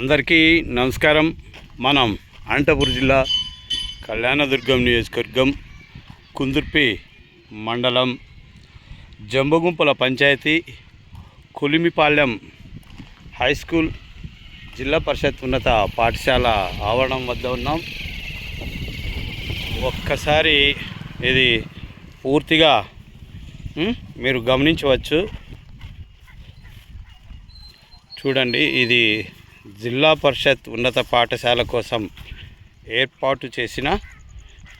అందరికీ నమస్కారం. మనం అనంతపురం జిల్లా కళ్యాణదుర్గం నియోజకవర్గం కుందుర్పి మండలం జంబగుంపల పంచాయతీ కులిమిపాలెం హై స్కూల్ జిల్లా పరిషత్ ఉన్నత పాఠశాల ఆవరణం వద్ద ఉన్నాం. ఒక్కసారి ఇది పూర్తిగా మీరు గమనించవచ్చు. చూడండి ఇది జిల్లా పరిషత్ ఉన్నత పాఠశాల కోసం ఏర్పాటు చేసిన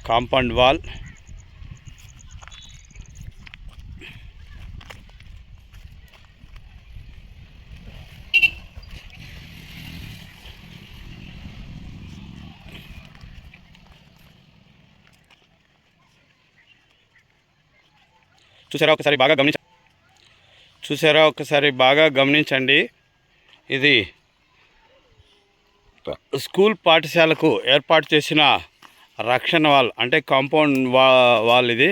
కాంపౌండ్ వాల్. చూసారా? ఒకసారి బాగా గమనించ చూసారా? ఒకసారి బాగా గమనించండి. ఇది స్కూల్ పాఠశాలకు ఏర్పాటు చేసిన రక్షణ వాల్ అంటే కాంపౌండ్ వా వాల్ ఇది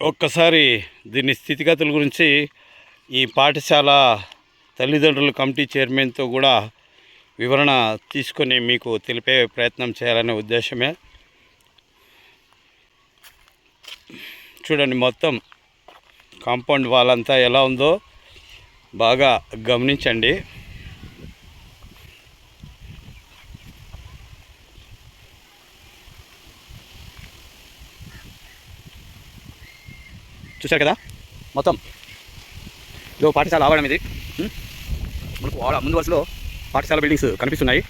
ఒక్కసారి దీని స్థితిగతుల గురించి ఈ పాఠశాల తల్లిదండ్రుల కమిటీ చైర్మన్తో కూడా వివరణ తీసుకొని మీకు తెలిపే ప్రయత్నం చేయాలనే ఉద్దేశమే. చూడండి మొత్తం కాంపౌండ్ వాల్ అంతా ఎలా ఉందో బాగా గమనించండి. చూశారు కదా? మొత్తం. ఇదో పాఠశాల ఆవరణం ఇది. మనకు ముందు వరుసలో పాఠశాల బిల్డింగ్స్ కనిపిస్తున్నాయి.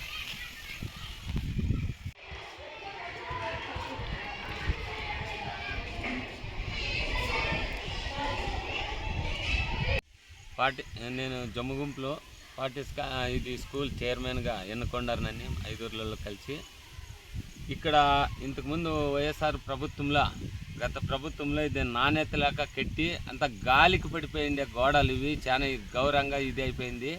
పార్టీ నేను జమ్ముగుంపులో పార్టీ ఇది స్కూల్ చైర్మన్గా ఎన్నుకొండారనని ఐదూర్లలో కలిసి ఇక్కడ ఇంతకుముందు వైఎస్ఆర్ ప్రభుత్వంలో గత ప్రభుత్వంలో ఇది నాణ్యత లేక కట్టి అంత గాలికి పడిపోయింది గోడలు ఇవి. చాలా గౌరవంగా ఇది అయిపోయింది.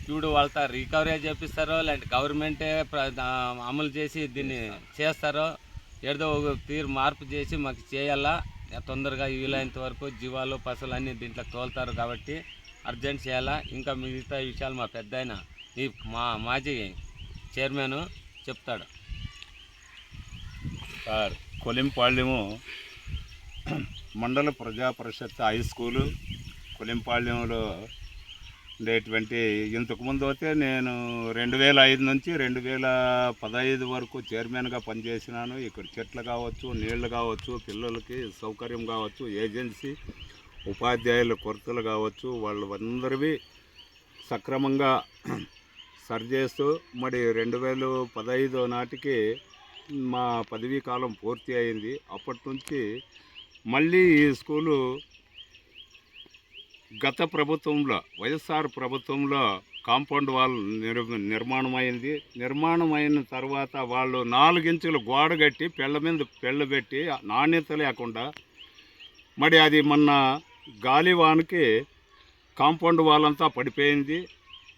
ఇప్పుడు వాళ్ళతో రికవరీ చేపిస్తారో లేదంటే గవర్నమెంటే ప్ర- అమలు చేసి దీన్ని చేస్తారో ఏదో ఒక తీరు మార్పు చేసి మాకు చేయాలా? తొందరగా వీలైనంత వరకు జీవాలు పశువులు అన్నీ దీంట్లో తోలుతారు కాబట్టి అర్జెంట్ చేయాలా? ఇంకా మిగతా విషయాలు మా పెద్ద ఆయన ఈ మా మాజీ చైర్మన్ చెప్తాడు. సార్ కొలింపాళ్యము మండల ప్రజా పరిషత్ హై స్కూలు కొలింపాళ్యంలో ఉండేటువంటి ఇంతకుముందు అయితే నేను రెండు వేల ఐదు నుంచి రెండు వేల పదహైదు వరకు చైర్మన్గా పనిచేసినాను. ఇక్కడ చెట్లు కావచ్చు నీళ్ళు కావచ్చు పిల్లలకి సౌకర్యం కావచ్చు ఏజెన్సీ ఉపాధ్యాయుల కొరతలు కావచ్చు వాళ్ళందరివి సక్రమంగా సరిచేస్తూ మరి రెండు వేల పదహైదు నాటికి మా పదవీ కాలం పూర్తి అయింది. అప్పటి నుంచి మళ్ళీ ఈ స్కూలు గత ప్రభుత్వంలో వైఎస్ఆర్ ప్రభుత్వంలో కాంపౌండ్ వాల్ నిర్ నిర్మాణం అయింది నిర్మాణం అయిన తర్వాత వాళ్ళు నాలుగించులు గోడ కట్టి పెళ్ళ మీద పెళ్ళ పెట్టి నాణ్యత లేకుండా మరి అది మొన్న గాలివానికి కాంపౌండ్ వాల్ అంతా పడిపోయింది.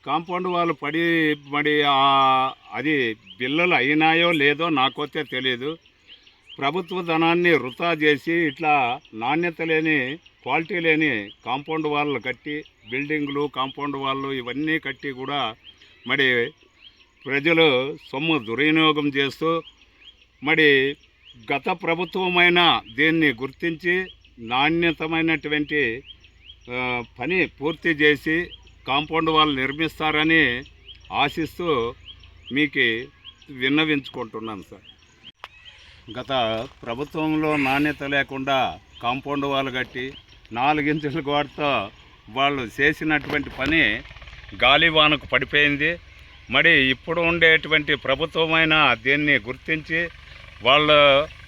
కాంపౌండ్ వాళ్ళు పడి మరి అది బిల్లలు అయినాయో లేదో నాకైతే తెలియదు ప్రభుత్వ ధనాన్ని వృధా చేసి ఇట్లా నాణ్యత లేని క్వాలిటీ లేని కాంపౌండ్ వాళ్ళు కట్టి బిల్డింగ్లు కాంపౌండ్ వాళ్ళు ఇవన్నీ కట్టి కూడా మరి ప్రజలు సొమ్ము దుర్వినియోగం చేస్తూ మరి గత ప్రభుత్వమైన దీన్ని గుర్తించి నాణ్యతమైనటువంటి పని పూర్తి చేసి కాంపౌండ్ వాళ్ళు నిర్మిస్తారని ఆశిస్తూ మీకు విన్నవించుకుంటున్నాను సార్. గత ప్రభుత్వంలో నాణ్యత లేకుండా కాంపౌండ్ వాళ్ళు కట్టి నాలుగించుల గోడతో వాళ్ళు చేసినటువంటి పని గాలివానకు పడిపోయింది. మరి ఇప్పుడు ఉండేటువంటి ప్రభుత్వమైన దీన్ని గుర్తించి వాళ్ళ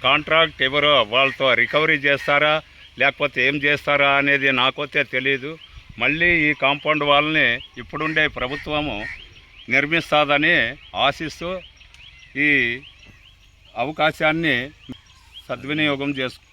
కాంట్రాక్ట్ ఎవరో వాళ్ళతో రికవరీ చేస్తారా లేకపోతే ఏం చేస్తారా అనేది నాకైతే తెలియదు మళ్ళీ ఈ కాంపౌండ్ వాళ్ళని ఇప్పుడుండే ప్రభుత్వము నిర్మిస్తుందని ఆశిస్తూ ఈ అవకాశాన్ని సద్వినియోగం చేసుకు